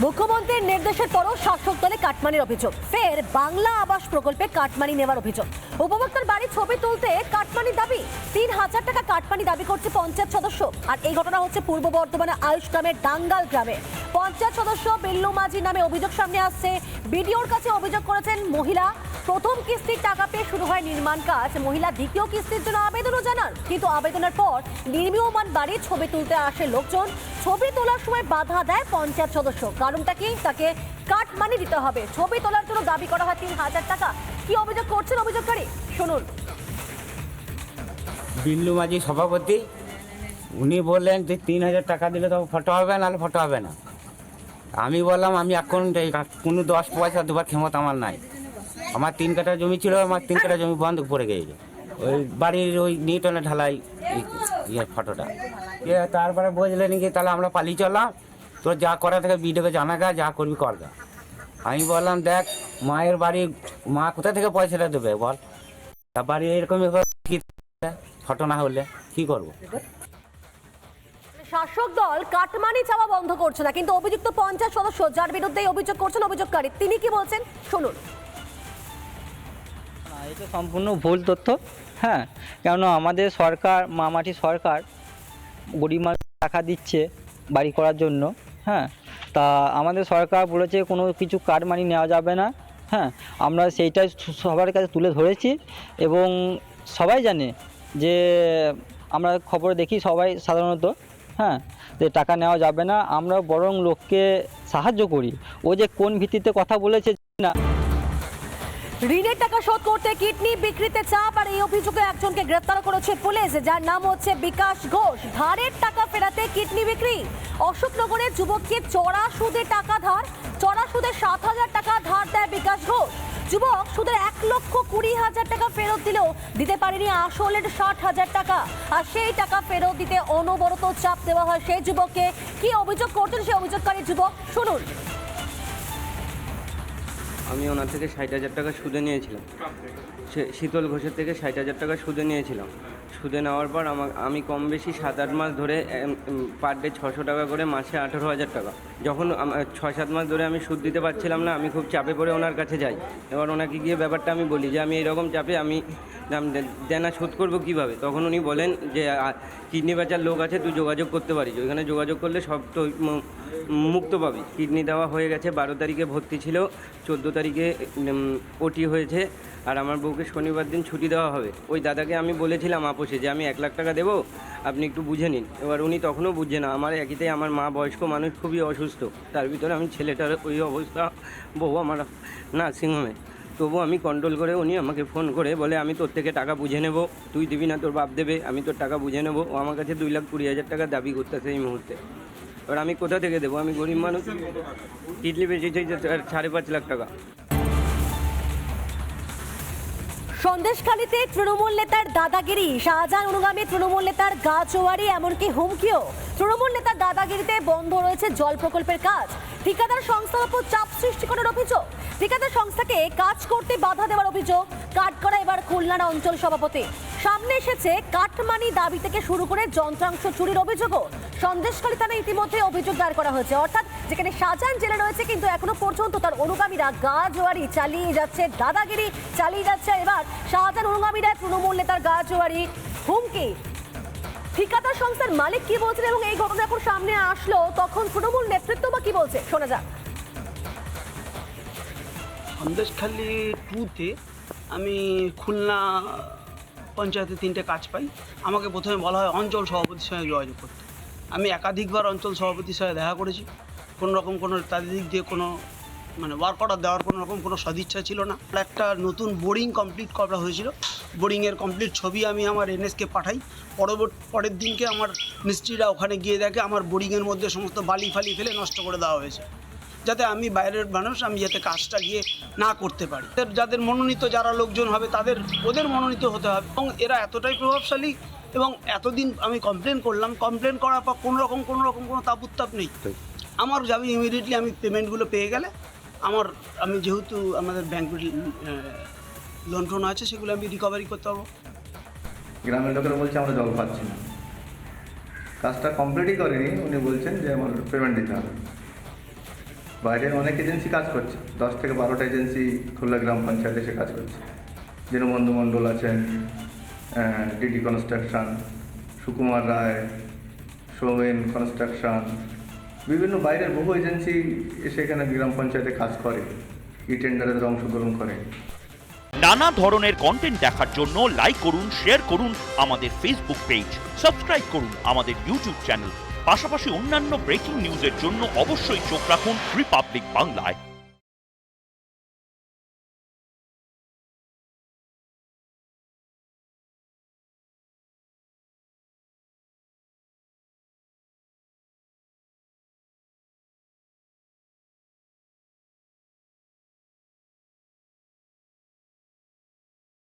মুখ্যমন্ত্রীর নির্দেশের পরও শাসক দলে কাটমানির অভিযোগ। ফের বাংলা আবাস প্রকল্পে কাটমানি নেওয়ার অভিযোগ। উপভোক্তার বাড়ি ছবি তুলতে কাটমানির দাবি। তিন হাজার টাকা কাটমানি দাবি করছে পঞ্চায়েত সদস্য। আর এই ঘটনা হচ্ছে পূর্ব বর্ধমানের আয়ুষ গ্রামের ডাঙ্গাল গ্রামে। পঞ্চায়েত সদস্য বিল্লু মাঝি নামে অভিযোগ সামনে আসছে। বিডিওর কাছে অভিযোগ করেছেন মহিলা। প্রথম কিস্তির টাকা পেয়ে শুরু হয় নির্মাণ কাজ। মহিলা দ্বিতীয় কিস্তির জন্য আবেদনও জানান। কিন্তু আবেদনের পর নির্মীয়মান বাড়ির ছবি তুলতে আসে লোকজন। ছবি তোলার সময় বাধা দেয় পঞ্চায়েত সদস্য। কারণটা কি? তাকে কাট মানি দিতে হবে। ছবি তোলার জন্য দাবি করা হয় তিন হাজার টাকা। কি অভিযোগ করছেন অভিযোগকারী? শুনুন। বিল্লু মাঝি সভাপতি, উনি বললেন যে তিন হাজার টাকা দিলে তো ফটো হবে, নাহলে ফটো হবে না। আমি বললাম, আমি এখন কোনো দশ পয়সা, দেবার ক্ষমতা আমার নাই। আমার তিন কাঠা জমি ছিল, আমার তিন কাঠা জমি বন্ধ পড়ে গেছে ওই বাড়ির ওই নিটনে ঢালাই ইয়ে ফটোটা। তারপরে বুঝলেন কি তাহলে আমরা পালিয়ে চললাম। তোর যা করা থেকে বিডিওকে জানা গা, যা করবি কর গা। আমি বললাম, দেখ, মায়ের বাড়ি, মা কোথা থেকে পয়সাটা দেবে বল? তা বাড়ি এরকম ফটো না হলে কি করব? শাসক দল কাটমানি চাওয়া বন্ধ করছে না, কিন্তু অভিযুক্ত পঞ্চাশ সদস্য যার বিরুদ্ধে অভিযোগ করছেন অভিযোগকারী, তিনি কি বলছেন? শুনুন। এটা সম্পূর্ণ ভুল তথ্য। হ্যাঁ কেন আমাদের সরকার, মামাটি সরকার গরিব মানুষ টাকা দিচ্ছে বাড়ি করার জন্য। হ্যাঁ তা আমাদের সরকার বলেছে কোনো কিছু কার্ড মানি নেওয়া যাবে না। হ্যাঁ আমরা সেইটাই সবার কাছে তুলে ধরেছি এবং সবাই জানে যে আমরা খবর দেখি সবাই সাধারণত। হ্যাঁ যে টাকা নেওয়া যাবে না, আমরা বরং লোককে সাহায্য করি। ও যে কোন ভিত্তিতে কথা বলেছে না। ঋণের টাকা শোধ করতে কিডনি বিক্রিতে চাপ আর এই অভিযোগে একজনকে গ্রেপ্তার করেছে পুলিশ, যার নাম হচ্ছে বিকাশ ঘোষ। ধারের টাকা ফেরাতে কিডনি বিক্রি। অশোকনগরের যুবককে চড়া সুদে টাকা ধার, চড়া সুদে সাত হাজার টাকা ধার যুবক, সুদের এক লক্ষ কুড়ি হাজার টাকা ফেরত দিলেও দিতে পারেনি আসলের ষাট হাজার টাকা। আর সেই টাকা ফেরত দিতে অনবরত চাপ দেওয়া হয় সেই যুবককে। কি অভিযোগ করছেন সেই অভিযোগকারী যুবক? শুনুন। আমি ওনার থেকে ষাট হাজার টাকা সুদে নিয়েছিলাম। শীতল ঘোষের থেকে ষাট হাজার টাকা সুদে নিয়েছিলাম। সুদে নেওয়ার পর আমি কম বেশি সাত আট মাস ধরে পার ডে ছশো টাকা করে মাসে আঠেরো হাজার টাকা। যখন ছয় সাত মাস ধরে আমি সুদ দিতে পারছিলাম না, আমি খুব চাপে পড়ে ওনার কাছে যাই। এবার ওনাকে গিয়ে ব্যাপারটা আমি বলি যে, আমি এরকম চাপে আমি দেনা শোধ করব কীভাবে? তখন উনি বলেন যে কিডনি বেচার লোক আছে, তুই যোগাযোগ করতে পারিস। ওইখানে যোগাযোগ করলে সব তো মুক্ত পাবি। কিডনি দেওয়া হয়ে গেছে, বারো তারিখে ভর্তি ছিল, চোদ্দ তারিখে ওটি হয়েছে। আর আমার বউকে শনিবার দিন ছুটি দেওয়া হবে। ওই দাদাকে আমি বলেছিলাম আপোষে যে, আমি এক লাখ টাকা দেবো, আপনি একটু বুঝে নিন। এবার উনি তখনও বুঝছে না। আমার একইতেই আমার মা বয়স্ক মানুষ, খুবই অসুস্থ। তার ভিতরে আমি ছেলেটার ওই অবস্থা, বউ আমার নার্সিংহোমে। তবু আমি কন্ট্রোল করে উনি আমাকে ফোন করে বলে, আমি তোর থেকে টাকা বুঝে নেব, তুই দিবি না তোর বাপ দেবে, আমি তোর টাকা বুঝে নেব। ও আমার কাছে দুই লাখ কুড়ি হাজার টাকা দাবি করতেছে এই মুহূর্তে। এবার আমি কোথা থেকে দেবো? আমি গরিব মানুষ। ইডলি যে সাড়ে পাঁচ লাখ টাকা। সন্দেশখালীতে তৃণমূল নেতার দাদাগিরি। শাহজাহান অনুগামী তৃণমূল নেতার গা চোয়ারি, এমনকি হুমকিও। তৃণমূল নেতা দাদাগিরিতে বন্ধ রয়েছে জল প্রকল্পের কাজ। ঠিকাদার সংস্থার উপর চাপ সৃষ্টি করার অভিযোগ। ঠিকাদার সংস্থাকে কাজ করতে বাধা দেওয়ার অভিযোগ। করা এবার খুলনার অঞ্চল সভাপতি। সামনে এসেছে কাটমানি দাবি থেকে শুরু করে যন্ত্রাংশ চুরির অভিযোগও। সন্দেশখালী থানায় ইতিমধ্যে অভিযোগ দায়ের করা হয়েছে। অর্থাৎ যেখানে শাহজাহান জেলে রয়েছে, কিন্তু এখনও পর্যন্ত তার অনুগামীরা গা জোয়ারি চালিয়ে যাচ্ছে। দাদাগিরি চালিয়ে যাচ্ছে, এবার শাহজাহান অনুগামীরা তৃণমূল নেতার গা জোয়ারি হুমকি। ঠিকাদার সংস্থার মালিক কি বলছেন এবং এই ঘটনা যখন সামনে আসলো? তখন তৃণমূল নেতৃত্ব বা কি বলছে? শোনা যাক। সন্দেশখালি টুতে আমি খুলনা পঞ্চায়েতে তিনটে কাজ পাই। আমাকে প্রথমে বলা হয় অঞ্চল সভাপতির সঙ্গে যোগাযোগ করতে। আমি একাধিকবার অঞ্চল সভাপতির সঙ্গে দেখা করেছি। কোনো রকম কোনো তাদের দিক দিয়ে কোনো মানে ওয়ার্ক অর্ডার দেওয়ার কোনো রকম কোনো সদিচ্ছা ছিল না। একটা নতুন বোরিং কমপ্লিট করা হয়েছিল। বোরিংয়ের কমপ্লিট ছবি আমি আমার এনএসকে পাঠাই। পরবর্তী পরের দিনকে আমার মিস্ত্রিরা ওখানে গিয়ে দেখে আমার বোরিংয়ের মধ্যে সমস্ত বালি ফালি ফেলে নষ্ট করে দেওয়া হয়েছে। যাতে আমি বাইরের মানুষ আমি যাতে কাজটা গিয়ে না করতে পারি। যাদের মনোনীত যারা লোকজন হবে তাদের ওদের মনোনীত হতে হবে। এবং এরা এতটাই প্রভাবশালী এবং এতদিন আমি কমপ্লেন করলাম। কমপ্লেন করার পর কোনো রকম কোনো রকম কোনো তাপ নেই। আমার যাবে ইমিডিয়েটলি আমি পেমেন্টগুলো পেয়ে গেলে আমার, আমি যেহেতু আমাদের ব্যাংক লোন আছে, সেগুলো আমি রিকভারি করতে পারব। গ্রামের লোকেরা বলছে আমরা জল পাচ্ছি না। কাজটা কমপ্লিটই করেনি, উনি বলছেন যে আমার পেমেন্ট দিতে হবে। বাইরে অনেক এজেন্সি কাজ করছে, দশ থেকে বারোটা এজেন্সি খুলনা গ্রাম পঞ্চায়েতে এসে কাজ করছে। দীনবন্ধু মণ্ডল আছেন DD construction Sukumar Roy, Soumen construction বিভিন্ন বাইরের বহু এজেন্সি এসে এখানে গ্রাম পঞ্চায়েতে কাজ করে, ই টেন্ডারে অংশগ্রহণ করে। নানা ধরনের কন্টেন্ট দেখার জন্য লাইক করুন শেয়ার করুন আমাদের ফেসবুক পেজ সাবস্ক্রাইব করুন আমাদের ইউটিউব চ্যানেল পাশাপাশি অন্যান্য ব্রেকিং নিউজের জন্য অবশ্যই চোখ রাখুন রিপাবলিক বাংলায়